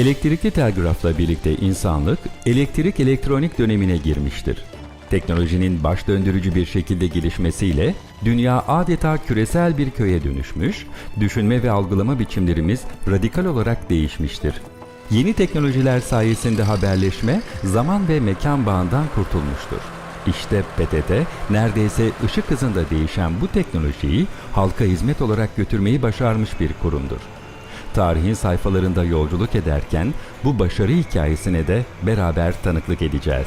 Elektrikli telgrafla birlikte insanlık elektrik elektronik dönemine girmiştir. Teknolojinin baş döndürücü bir şekilde gelişmesiyle dünya adeta küresel bir köye dönüşmüş, düşünme ve algılama biçimlerimiz radikal olarak değişmiştir. Yeni teknolojiler sayesinde haberleşme zaman ve mekan bağından kurtulmuştur. İşte PTT neredeyse ışık hızında değişen bu teknolojiyi halka hizmet olarak götürmeyi başarmış bir kurumdur. Tarihin sayfalarında yolculuk ederken bu başarı hikayesine de beraber tanıklık edeceğiz.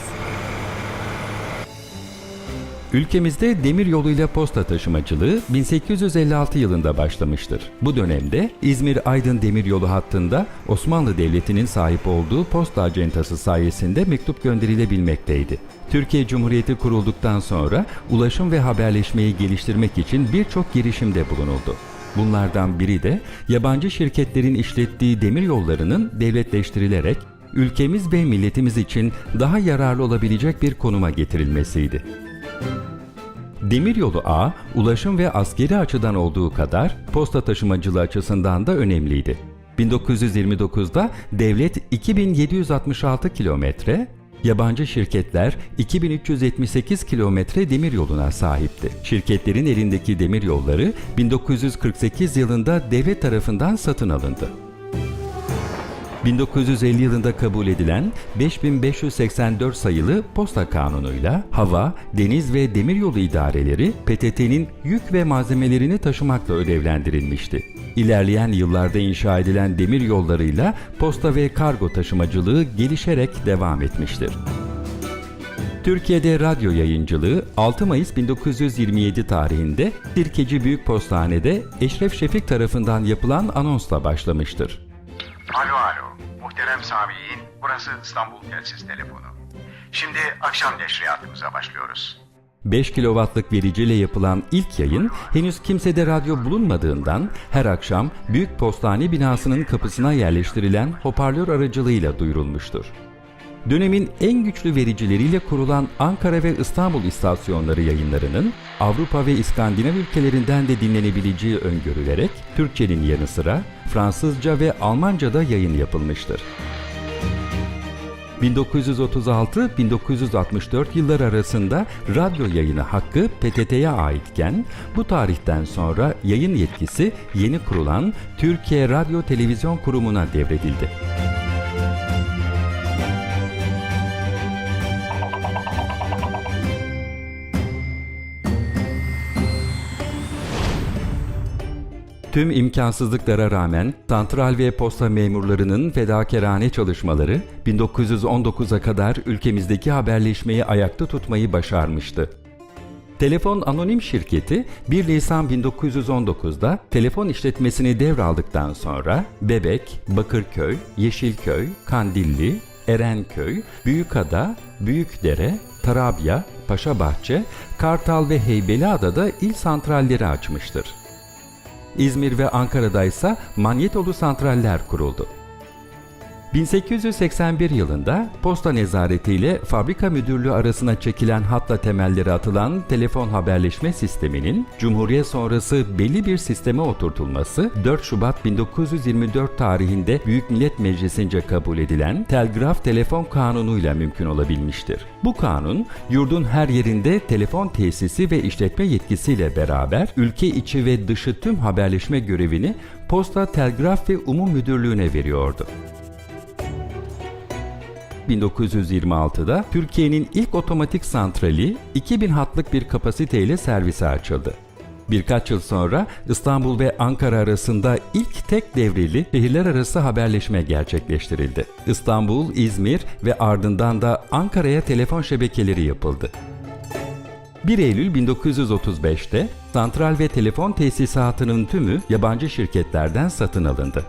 Ülkemizde demir yoluyla posta taşımacılığı 1856 yılında başlamıştır. Bu dönemde İzmir-Aydın demiryolu hattında Osmanlı Devleti'nin sahip olduğu posta acentası sayesinde mektup gönderilebilmekteydi. Türkiye Cumhuriyeti kurulduktan sonra ulaşım ve haberleşmeyi geliştirmek için birçok girişimde bulunuldu. Bunlardan biri de yabancı şirketlerin işlettiği demir yollarının devletleştirilerek ülkemiz ve milletimiz için daha yararlı olabilecek bir konuma getirilmesiydi. Demiryolu ağ, ulaşım ve askeri açıdan olduğu kadar posta taşımacılığı açısından da önemliydi. 1929'da devlet 2766 kilometre, yabancı şirketler 2378 kilometre demiryoluna sahipti. Şirketlerin elindeki demiryolları 1948 yılında devlet tarafından satın alındı. 1950 yılında kabul edilen 5584 sayılı Posta Kanunu'yla hava, deniz ve demiryolu idareleri PTT'nin yük ve malzemelerini taşımakla ödevlendirilmişti. İlerleyen yıllarda inşa edilen demir yollarıyla posta ve kargo taşımacılığı gelişerek devam etmiştir. Türkiye'de radyo yayıncılığı 6 Mayıs 1927 tarihinde Sirkeci Büyük Postane'de Eşref Şefik tarafından yapılan anonsla başlamıştır. Alo alo. Muhterem Sami'in burası İstanbul Telsiz Telefonu. Şimdi akşam neşriyatımıza başlıyoruz. 5 kW'lık vericiyle yapılan ilk yayın henüz kimsede radyo bulunmadığından her akşam Büyük Postane binasının kapısına yerleştirilen hoparlör aracılığıyla duyurulmuştur. Dönemin en güçlü vericileriyle kurulan Ankara ve İstanbul istasyonları yayınlarının Avrupa ve İskandinav ülkelerinden de dinlenebileceği öngörülerek Türkçenin yanı sıra Fransızca ve Almanca da yayın yapılmıştır. 1936-1964 yılları arasında radyo yayını hakkı PTT'ye aitken bu tarihten sonra yayın yetkisi yeni kurulan Türkiye Radyo Televizyon Kurumu'na devredildi. Tüm imkansızlıklara rağmen santral ve posta memurlarının fedakarane çalışmaları 1919'a kadar ülkemizdeki haberleşmeyi ayakta tutmayı başarmıştı. Telefon Anonim Şirketi 1 Nisan 1919'da telefon işletmesini devraldıktan sonra Bebek, Bakırköy, Yeşilköy, Kandilli, Erenköy, Büyükada, Büyükdere, Tarabya, Paşabahçe, Kartal ve Heybeliada'da il santralleri açmıştır. İzmir ve Ankara'da ise manyetolu santraller kuruldu. 1881 yılında posta nezareti ile fabrika müdürlüğü arasına çekilen hatla temelleri atılan telefon haberleşme sisteminin Cumhuriyet sonrası belli bir sisteme oturtulması 4 Şubat 1924 tarihinde Büyük Millet Meclisi'nce kabul edilen Telgraf Telefon Kanunu ile mümkün olabilmiştir. Bu kanun yurdun her yerinde telefon tesisi ve işletme yetkisiyle beraber ülke içi ve dışı tüm haberleşme görevini Posta, Telgraf ve Umum Müdürlüğü'ne veriyordu. 1926'da Türkiye'nin ilk otomatik santrali 2000 hatlık bir kapasiteyle servise açıldı. Birkaç yıl sonra İstanbul ve Ankara arasında ilk tek devreli şehirler arası haberleşme gerçekleştirildi. İstanbul, İzmir ve ardından da Ankara'ya telefon şebekeleri yapıldı. 1 Eylül 1935'te santral ve telefon tesisatının tümü yabancı şirketlerden satın alındı.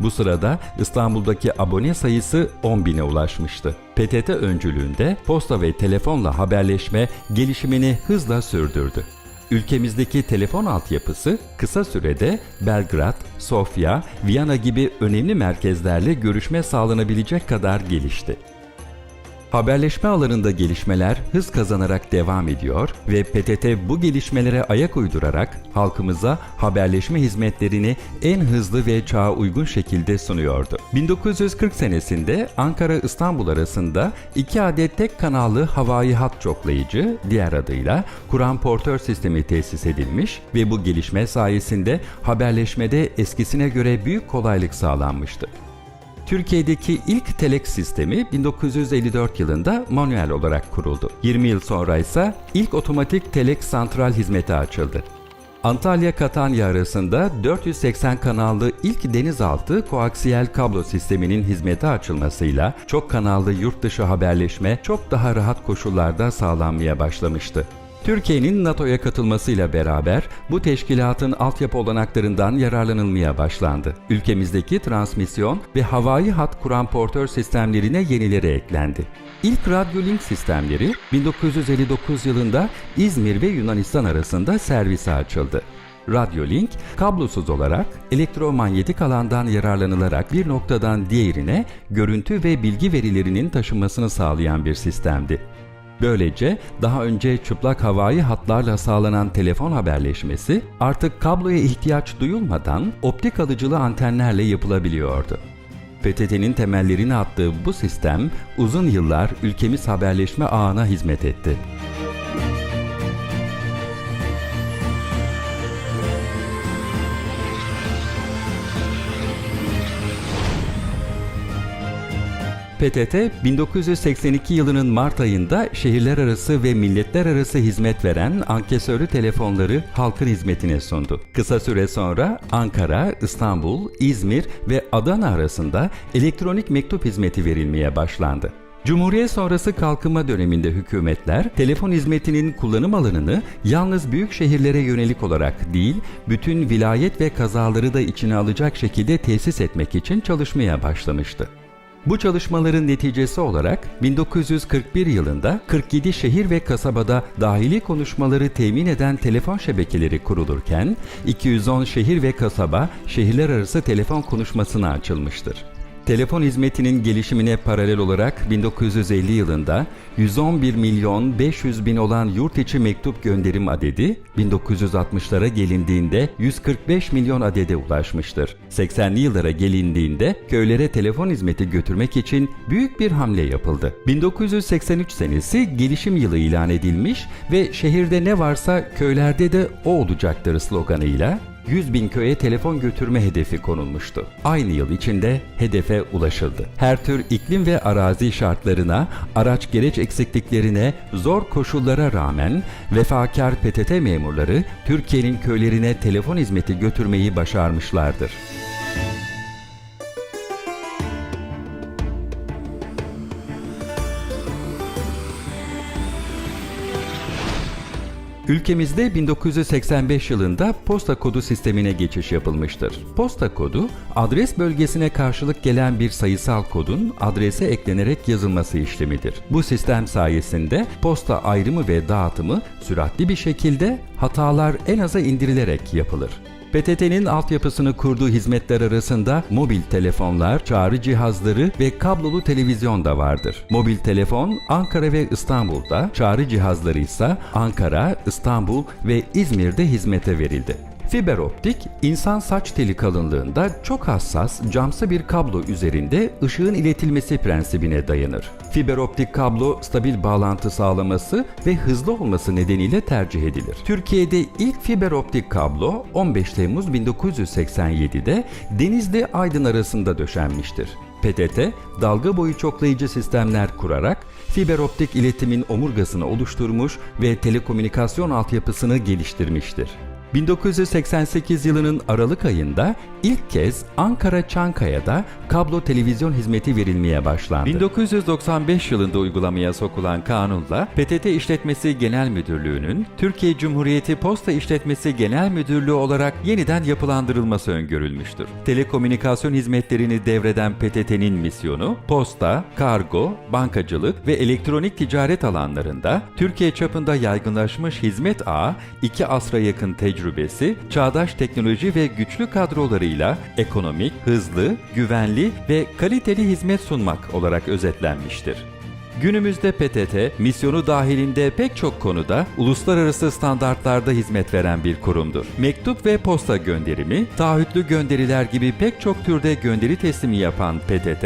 Bu sırada İstanbul'daki abone sayısı 10 bine ulaşmıştı. PTT öncülüğünde posta ve telefonla haberleşme gelişimini hızla sürdürdü. Ülkemizdeki telefon altyapısı kısa sürede Belgrad, Sofya, Viyana gibi önemli merkezlerle görüşme sağlanabilecek kadar gelişti. Haberleşme alanında gelişmeler hız kazanarak devam ediyor ve PTT bu gelişmelere ayak uydurarak halkımıza haberleşme hizmetlerini en hızlı ve çağa uygun şekilde sunuyordu. 1940 senesinde Ankara-İstanbul arasında iki adet tek kanallı havai hat çoklayıcı, diğer adıyla Kur'an portör sistemi tesis edilmiş ve bu gelişme sayesinde haberleşmede eskisine göre büyük kolaylık sağlanmıştı. Türkiye'deki ilk telek sistemi 1954 yılında manuel olarak kuruldu. 20 yıl sonra ise ilk otomatik telek santral hizmeti açıldı. Antalya-Katanya arasında 480 kanallı ilk denizaltı koaksiyel kablo sisteminin hizmete açılmasıyla çok kanallı yurt dışı haberleşme çok daha rahat koşullarda sağlanmaya başlamıştı. Türkiye'nin NATO'ya katılmasıyla beraber bu teşkilatın altyapı olanaklarından yararlanılmaya başlandı. Ülkemizdeki transmisyon ve havai hat kuran portör sistemlerine yenileri eklendi. İlk radyolink sistemleri 1959 yılında İzmir ve Yunanistan arasında servise açıldı. Radyolink, kablosuz olarak elektromanyetik alandan yararlanılarak bir noktadan diğerine görüntü ve bilgi verilerinin taşınmasını sağlayan bir sistemdi. Böylece daha önce çıplak havai hatlarla sağlanan telefon haberleşmesi artık kabloya ihtiyaç duyulmadan optik alıcılı antenlerle yapılabiliyordu. PTT'nin temellerini attığı bu sistem uzun yıllar ülkemiz haberleşme ağına hizmet etti. PTT 1982 yılının Mart ayında şehirler arası ve milletler arası hizmet veren ankesörlü telefonları halkın hizmetine sundu. Kısa süre sonra Ankara, İstanbul, İzmir ve Adana arasında elektronik mektup hizmeti verilmeye başlandı. Cumhuriyet sonrası kalkınma döneminde hükümetler telefon hizmetinin kullanım alanını yalnız büyük şehirlere yönelik olarak değil, bütün vilayet ve kazaları da içine alacak şekilde tesis etmek için çalışmaya başlamıştı. Bu çalışmaların neticesi olarak 1941 yılında 47 şehir ve kasabada dahili konuşmaları temin eden telefon şebekeleri kurulurken 210 şehir ve kasaba şehirler arası telefon konuşmasına açılmıştır. Telefon hizmetinin gelişimine paralel olarak 1950 yılında 111 milyon 500 bin olan yurt içi mektup gönderim adedi 1960'lara gelindiğinde 145 milyon adede ulaşmıştır. 80'li yıllara gelindiğinde köylere telefon hizmeti götürmek için büyük bir hamle yapıldı. 1983 senesi gelişim yılı ilan edilmiş ve şehirde ne varsa köylerde de o olacaktır sloganıyla 100 bin köye telefon götürme hedefi konulmuştu. Aynı yıl içinde hedefe ulaşıldı. Her tür iklim ve arazi şartlarına, araç gereç eksikliklerine, zor koşullara rağmen vefakar PTT memurları Türkiye'nin köylerine telefon hizmeti götürmeyi başarmışlardır. Ülkemizde 1985 yılında posta kodu sistemine geçiş yapılmıştır. Posta kodu, adres bölgesine karşılık gelen bir sayısal kodun adrese eklenerek yazılması işlemidir. Bu sistem sayesinde posta ayrımı ve dağıtımı süratli bir şekilde hatalar en aza indirilerek yapılır. PTT'nin altyapısını kurduğu hizmetler arasında mobil telefonlar, çağrı cihazları ve kablolu televizyon da vardır. Mobil telefon Ankara ve İstanbul'da, çağrı cihazları ise Ankara, İstanbul ve İzmir'de hizmete verildi. Fiber optik, insan saç teli kalınlığında çok hassas camsı bir kablo üzerinde ışığın iletilmesi prensibine dayanır. Fiber optik kablo stabil bağlantı sağlaması ve hızlı olması nedeniyle tercih edilir. Türkiye'de ilk fiber optik kablo 15 Temmuz 1987'de Denizli Aydın arasında döşenmiştir. PTT, dalga boyu çoklayıcı sistemler kurarak fiber optik iletimin omurgasını oluşturmuş ve telekomünikasyon altyapısını geliştirmiştir. 1988 yılının Aralık ayında ilk kez Ankara Çankaya'da kablo televizyon hizmeti verilmeye başlandı. 1995 yılında uygulamaya sokulan kanunla PTT İşletmesi Genel Müdürlüğü'nün Türkiye Cumhuriyeti Posta İşletmesi Genel Müdürlüğü olarak yeniden yapılandırılması öngörülmüştür. Telekomünikasyon hizmetlerini devreden PTT'nin misyonu posta, kargo, bankacılık ve elektronik ticaret alanlarında Türkiye çapında yaygınlaşmış hizmet ağı, iki asra yakın tecrübesi, çağdaş teknoloji ve güçlü kadrolarıyla ekonomik, hızlı, güvenli ve kaliteli hizmet sunmak olarak özetlenmiştir. Günümüzde PTT, misyonu dahilinde pek çok konuda uluslararası standartlarda hizmet veren bir kurumdur. Mektup ve posta gönderimi, taahhütlü gönderiler gibi pek çok türde gönderi teslimi yapan PTT,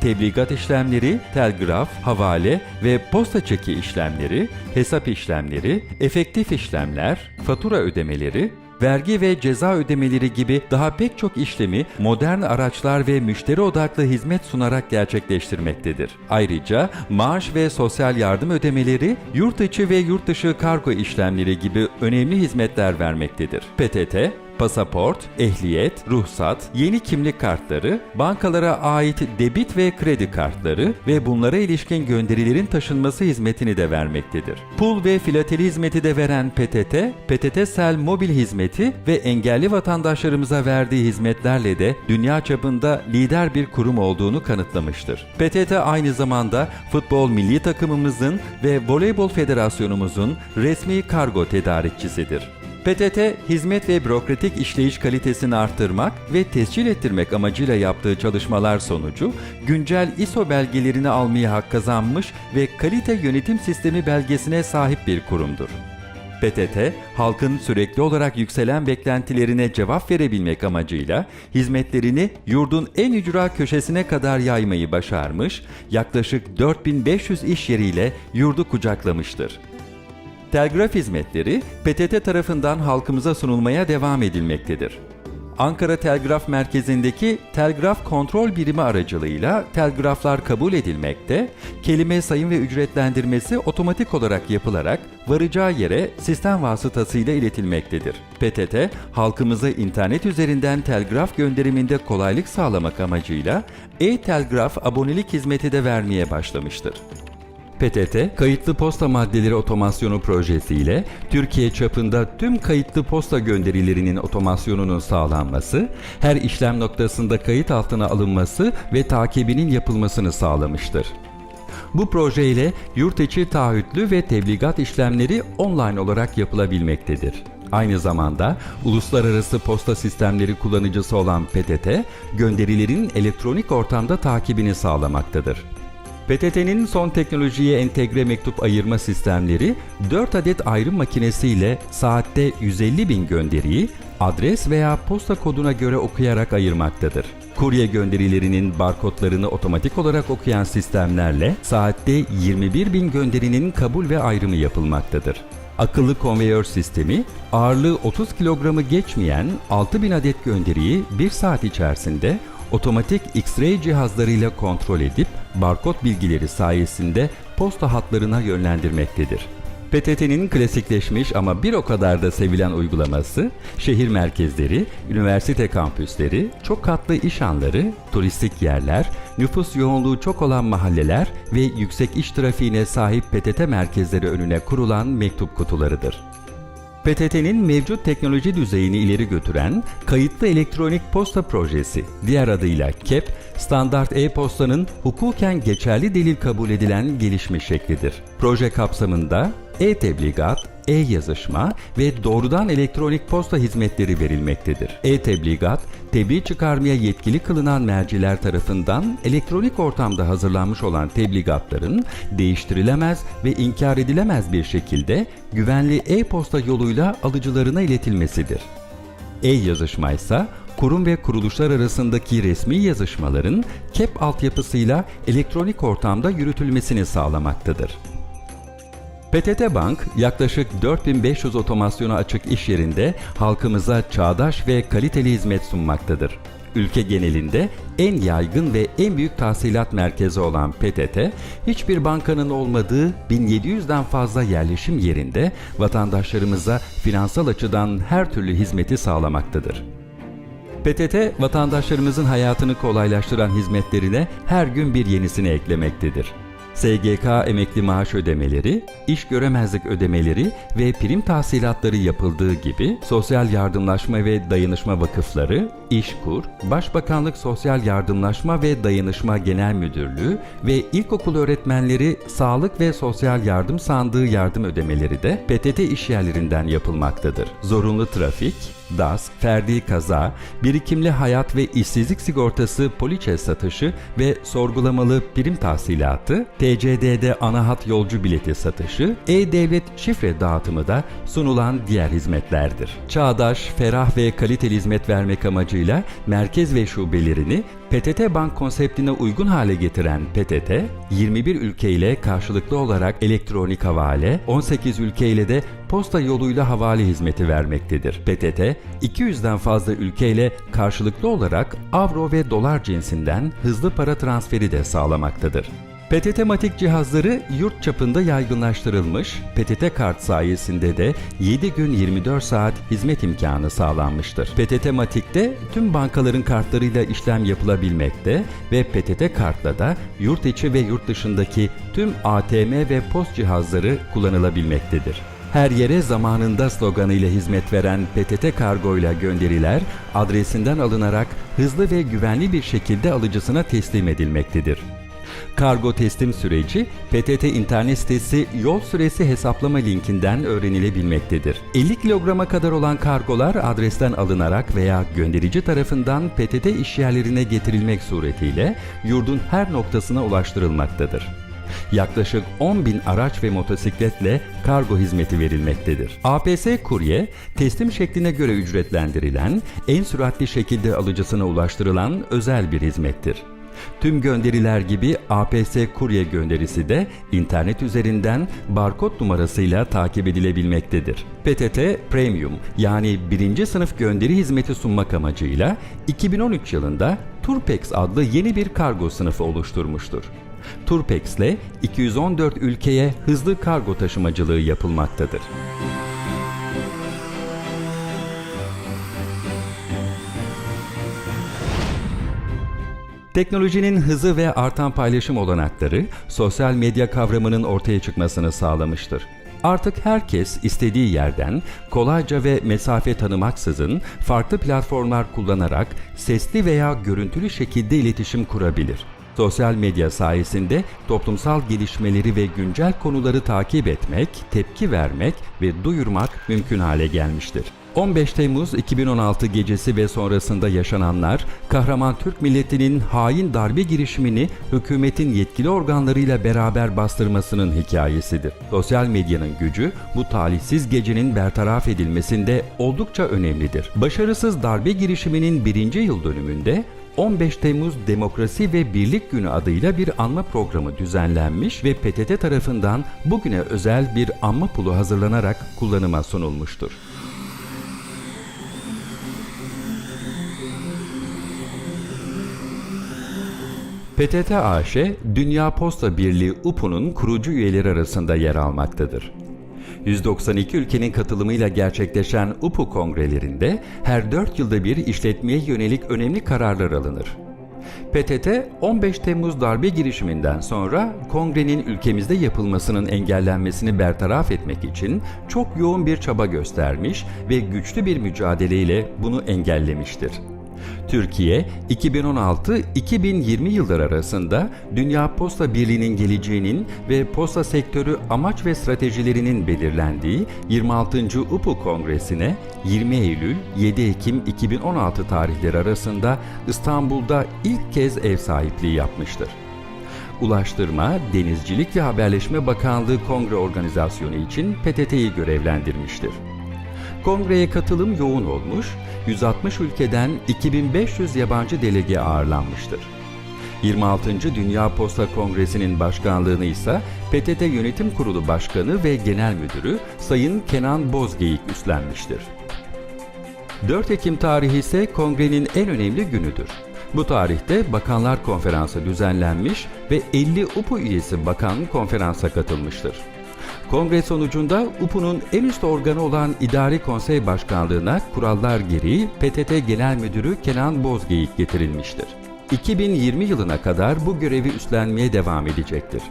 tebligat işlemleri, telgraf, havale ve posta çeki işlemleri, hesap işlemleri, efektif işlemler, fatura ödemeleri, vergi ve ceza ödemeleri gibi daha pek çok işlemi modern araçlar ve müşteri odaklı hizmet sunarak gerçekleştirmektedir. Ayrıca maaş ve sosyal yardım ödemeleri, yurt içi ve yurt dışı kargo işlemleri gibi önemli hizmetler vermektedir. PTT, pasaport, ehliyet, ruhsat, yeni kimlik kartları, bankalara ait debit ve kredi kartları ve bunlara ilişkin gönderilerin taşınması hizmetini de vermektedir. Pul ve filateli hizmeti de veren PTT, PTT Sel mobil hizmeti ve engelli vatandaşlarımıza verdiği hizmetlerle de dünya çapında lider bir kurum olduğunu kanıtlamıştır. PTT aynı zamanda futbol milli takımımızın ve voleybol federasyonumuzun resmi kargo tedarikçisidir. PTT, hizmet ve bürokratik işleyiş kalitesini arttırmak ve tescil ettirmek amacıyla yaptığı çalışmalar sonucu güncel ISO belgelerini almaya hak kazanmış ve kalite yönetim sistemi belgesine sahip bir kurumdur. PTT, halkın sürekli olarak yükselen beklentilerine cevap verebilmek amacıyla hizmetlerini yurdun en ücra köşesine kadar yaymayı başarmış, yaklaşık 4500 iş yeriyle yurdu kucaklamıştır. Telgraf hizmetleri PTT tarafından halkımıza sunulmaya devam edilmektedir. Ankara Telgraf Merkezi'ndeki telgraf kontrol birimi aracılığıyla telgraflar kabul edilmekte, kelime sayım ve ücretlendirmesi otomatik olarak yapılarak varacağı yere sistem vasıtasıyla iletilmektedir. PTT, halkımıza internet üzerinden telgraf gönderiminde kolaylık sağlamak amacıyla e-telgraf abonelik hizmeti de vermeye başlamıştır. PTT, kayıtlı posta maddeleri otomasyonu projesiyle Türkiye çapında tüm kayıtlı posta gönderilerinin otomasyonunun sağlanması, her işlem noktasında kayıt altına alınması ve takibinin yapılmasını sağlamıştır. Bu proje ile yurt içi taahhütlü ve tebligat işlemleri online olarak yapılabilmektedir. Aynı zamanda uluslararası posta sistemleri kullanıcısı olan PTT, gönderilerin elektronik ortamda takibini sağlamaktadır. PTT'nin son teknolojiye entegre mektup ayırma sistemleri 4 adet ayrım makinesiyle saatte 150 bin gönderiyi adres veya posta koduna göre okuyarak ayırmaktadır. Kurye gönderilerinin barkodlarını otomatik olarak okuyan sistemlerle saatte 21 bin gönderinin kabul ve ayrımı yapılmaktadır. Akıllı konveyör sistemi ağırlığı 30 kilogramı geçmeyen 6000 adet gönderiyi 1 saat içerisinde otomatik X-ray cihazlarıyla kontrol edip barkod bilgileri sayesinde posta hatlarına yönlendirmektedir. PTT'nin klasikleşmiş ama bir o kadar da sevilen uygulaması, şehir merkezleri, üniversite kampüsleri, çok katlı iş anları, turistik yerler, nüfus yoğunluğu çok olan mahalleler ve yüksek iş trafiğine sahip PTT merkezleri önüne kurulan mektup kutularıdır. PTT'nin mevcut teknoloji düzeyini ileri götüren Kayıtlı Elektronik Posta Projesi, diğer adıyla KEP, standart e-postanın hukuken geçerli delil kabul edilen gelişmiş şeklidir. Proje kapsamında e-tebligat, e-yazışma ve doğrudan elektronik posta hizmetleri verilmektedir. E-tebligat, tebliğ çıkarmaya yetkili kılınan merciler tarafından elektronik ortamda hazırlanmış olan tebligatların değiştirilemez ve inkar edilemez bir şekilde güvenli e-posta yoluyla alıcılarına iletilmesidir. E-yazışma ise kurum ve kuruluşlar arasındaki resmi yazışmaların KEP altyapısıyla elektronik ortamda yürütülmesini sağlamaktadır. PTT Bank yaklaşık 4500 otomasyona açık iş yerinde halkımıza çağdaş ve kaliteli hizmet sunmaktadır. Ülke genelinde en yaygın ve en büyük tahsilat merkezi olan PTT, hiçbir bankanın olmadığı 1700'den fazla yerleşim yerinde vatandaşlarımıza finansal açıdan her türlü hizmeti sağlamaktadır. PTT, vatandaşlarımızın hayatını kolaylaştıran hizmetlerine her gün bir yenisini eklemektedir. SGK emekli maaş ödemeleri, iş göremezlik ödemeleri ve prim tahsilatları yapıldığı gibi sosyal yardımlaşma ve dayanışma vakıfları, İşkur, Başbakanlık Sosyal Yardımlaşma ve Dayanışma Genel Müdürlüğü ve ilkokul öğretmenleri sağlık ve sosyal yardım sandığı yardım ödemeleri de PTT işyerlerinden yapılmaktadır. Zorunlu trafik, DAS, ferdi kaza, birikimli hayat ve işsizlik sigortası poliçe satışı ve sorgulamalı prim tahsilatı, TCD'de ana hat yolcu bileti satışı, e-devlet şifre dağıtımı da sunulan diğer hizmetlerdir. Çağdaş, ferah ve kaliteli hizmet vermek amacıyla merkez ve şubelerini PTT Bank konseptine uygun hale getiren PTT, 21 ülke ile karşılıklı olarak elektronik havale, 18 ülke ile de posta yoluyla havale hizmeti vermektedir. PTT, 200'den fazla ülkeyle karşılıklı olarak avro ve dolar cinsinden hızlı para transferi de sağlamaktadır. PTT Matik cihazları yurt çapında yaygınlaştırılmış, PTT kart sayesinde de 7 gün 24 saat hizmet imkanı sağlanmıştır. PTT Matik'te tüm bankaların kartlarıyla işlem yapılabilmekte ve PTT kartla da yurt içi ve yurt dışındaki tüm ATM ve post cihazları kullanılabilmektedir. Her yere zamanında sloganıyla hizmet veren PTT Kargo ile gönderiler adresinden alınarak hızlı ve güvenli bir şekilde alıcısına teslim edilmektedir. Kargo teslim süreci PTT internet sitesi yol süresi hesaplama linkinden öğrenilebilmektedir. 50 kilograma kadar olan kargolar adresten alınarak veya gönderici tarafından PTT işyerlerine getirilmek suretiyle yurdun her noktasına ulaştırılmaktadır. Yaklaşık 10 bin araç ve motosikletle kargo hizmeti verilmektedir. APS Kurye, teslim şekline göre ücretlendirilen, en süratli şekilde alıcısına ulaştırılan özel bir hizmettir. Tüm gönderiler gibi APS kurye gönderisi de internet üzerinden barkod numarasıyla takip edilebilmektedir. PTT Premium yani birinci sınıf gönderi hizmeti sunmak amacıyla 2013 yılında Turpex adlı yeni bir kargo sınıfı oluşturmuştur. Turpex ile 214 ülkeye hızlı kargo taşımacılığı yapılmaktadır. Teknolojinin hızı ve artan paylaşım olanakları sosyal medya kavramının ortaya çıkmasını sağlamıştır. Artık herkes istediği yerden kolayca ve mesafe tanımaksızın farklı platformlar kullanarak sesli veya görüntülü şekilde iletişim kurabilir. Sosyal medya sayesinde toplumsal gelişmeleri ve güncel konuları takip etmek, tepki vermek ve duyurmak mümkün hale gelmiştir. 15 Temmuz 2016 gecesi ve sonrasında yaşananlar, kahraman Türk milletinin hain darbe girişimini hükümetin yetkili organlarıyla beraber bastırmasının hikayesidir. Sosyal medyanın gücü bu talihsiz gecenin bertaraf edilmesinde oldukça önemlidir. Başarısız darbe girişiminin birinci yıl dönümünde 15 Temmuz Demokrasi ve Birlik Günü adıyla bir anma programı düzenlenmiş ve PTT tarafından bugüne özel bir anma pulu hazırlanarak kullanıma sunulmuştur. PTT AŞ, Dünya Posta Birliği UPU'nun kurucu üyeleri arasında yer almaktadır. 192 ülkenin katılımıyla gerçekleşen UPU kongrelerinde her 4 yılda bir işletmeye yönelik önemli kararlar alınır. PTT 15 Temmuz darbe girişiminden sonra kongrenin ülkemizde yapılmasının engellenmesini bertaraf etmek için çok yoğun bir çaba göstermiş ve güçlü bir mücadeleyle bunu engellemiştir. Türkiye 2016-2020 yılları arasında Dünya Posta Birliği'nin geleceğinin ve posta sektörü amaç ve stratejilerinin belirlendiği 26. UPU Kongresi'ne 20 Eylül 7 Ekim 2016 tarihleri arasında İstanbul'da ilk kez ev sahipliği yapmıştır. Ulaştırma, Denizcilik ve Haberleşme Bakanlığı Kongre Organizasyonu için PTT'yi görevlendirmiştir. Kongreye katılım yoğun olmuş, 160 ülkeden 2500 yabancı delege ağırlanmıştır. 26. Dünya Posta Kongresi'nin başkanlığını ise PTT Yönetim Kurulu Başkanı ve Genel Müdürü Sayın Kenan Bozgeyik üstlenmiştir. 4 Ekim tarihi ise kongrenin en önemli günüdür. Bu tarihte Bakanlar Konferansı düzenlenmiş ve 50 UPU üyesi bakan konferansa katılmıştır. Kongre sonucunda UPU'nun en üst organı olan İdari Konsey Başkanlığı'na kurallar gereği PTT Genel Müdürü Kenan Bozgeyik getirilmiştir. 2020 yılına kadar bu görevi üstlenmeye devam edecektir.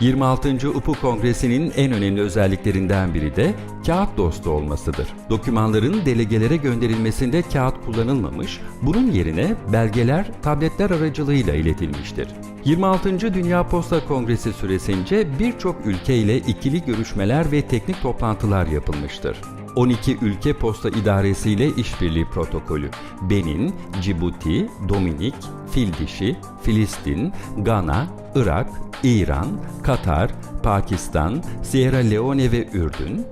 26. UPU Kongresi'nin en önemli özelliklerinden biri de kağıt dostu olmasıdır. Dokümanların delegelere gönderilmesinde kağıt kullanılmamış, bunun yerine belgeler tabletler aracılığıyla iletilmiştir. 26. Dünya Posta Kongresi süresince birçok ülke ile ikili görüşmeler ve teknik toplantılar yapılmıştır. 12 ülke posta idaresi ile işbirliği protokolü. Benin, Cibuti, Dominik, Fildişi, Filistin, Gana, Irak, İran, Katar, Pakistan, Sierra Leone ve Ürdün,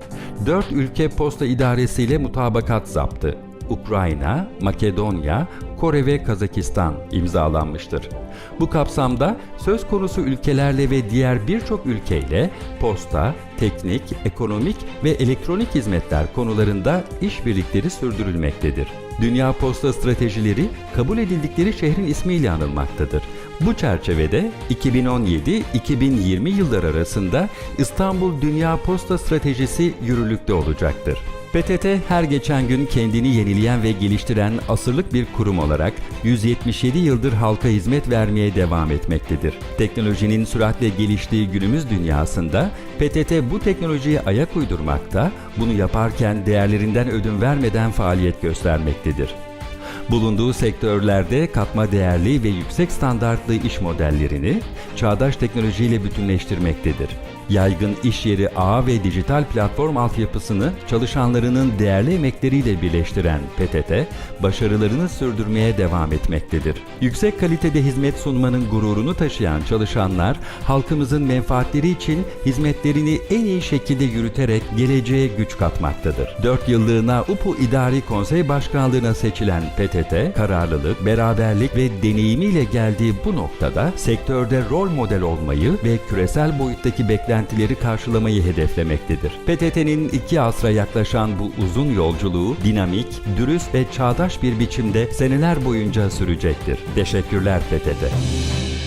4 ülke posta idaresi ile mutabakat zaptı. Ukrayna, Makedonya, Kore ve Kazakistan imzalanmıştır. Bu kapsamda söz konusu ülkelerle ve diğer birçok ülkeyle posta, teknik, ekonomik ve elektronik hizmetler konularında işbirlikleri sürdürülmektedir. Dünya Posta Stratejileri kabul edildikleri şehrin ismiyle anılmaktadır. Bu çerçevede 2017-2020 yılları arasında İstanbul Dünya Posta Stratejisi yürürlükte olacaktır. PTT her geçen gün kendini yenileyen ve geliştiren asırlık bir kurum olarak 177 yıldır halka hizmet vermeye devam etmektedir. Teknolojinin süratle geliştiği günümüz dünyasında PTT bu teknolojiye ayak uydurmakta, bunu yaparken değerlerinden ödün vermeden faaliyet göstermektedir. Bulunduğu sektörlerde katma değerli ve yüksek standartlı iş modellerini çağdaş teknolojiyle bütünleştirmektedir. Yaygın iş yeri ağ ve dijital platform altyapısını çalışanlarının değerli emekleriyle birleştiren PTT, başarılarını sürdürmeye devam etmektedir. Yüksek kalitede hizmet sunmanın gururunu taşıyan çalışanlar, halkımızın menfaatleri için hizmetlerini en iyi şekilde yürüterek geleceğe güç katmaktadır. 4 yıllığına UPU İdari Konsey Başkanlığına seçilen PTT, kararlılık, beraberlik ve deneyimiyle geldiği bu noktada sektörde rol model olmayı ve küresel boyuttaki beklentileri karşılamayı hedeflemektedir. PTT'nin iki asra yaklaşan bu uzun yolculuğu dinamik, dürüst ve çağdaş bir biçimde seneler boyunca sürecektir. Teşekkürler PTT.